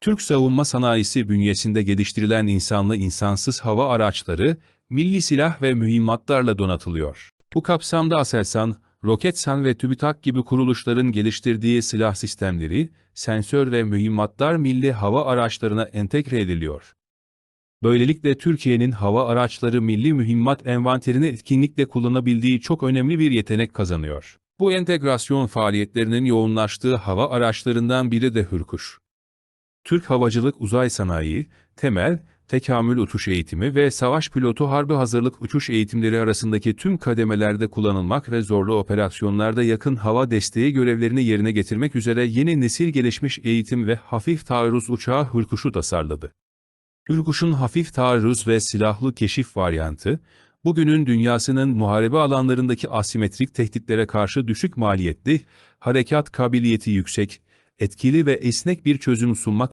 Türk savunma sanayisi bünyesinde geliştirilen insanlı insansız hava araçları, milli silah ve mühimmatlarla donatılıyor. Bu kapsamda Aselsan, Roketsan ve TÜBİTAK gibi kuruluşların geliştirdiği silah sistemleri, sensör ve mühimmatlar milli hava araçlarına entegre ediliyor. Böylelikle Türkiye'nin hava araçları milli mühimmat envanterini etkinlikle kullanabildiği çok önemli bir yetenek kazanıyor. Bu entegrasyon faaliyetlerinin yoğunlaştığı hava araçlarından biri de Hürkuş. Türk Havacılık Uzay Sanayi, temel, tekamül uçuş eğitimi ve savaş pilotu harbi hazırlık uçuş eğitimleri arasındaki tüm kademelerde kullanılmak ve zorlu operasyonlarda yakın hava desteği görevlerini yerine getirmek üzere yeni nesil gelişmiş eğitim ve hafif taarruz uçağı Hürkuş'u tasarladı. Hürkuş'un hafif taarruz ve silahlı keşif varyantı, bugünün dünyasının muharebe alanlarındaki asimetrik tehditlere karşı düşük maliyetli, harekat kabiliyeti yüksek, etkili ve esnek bir çözüm sunmak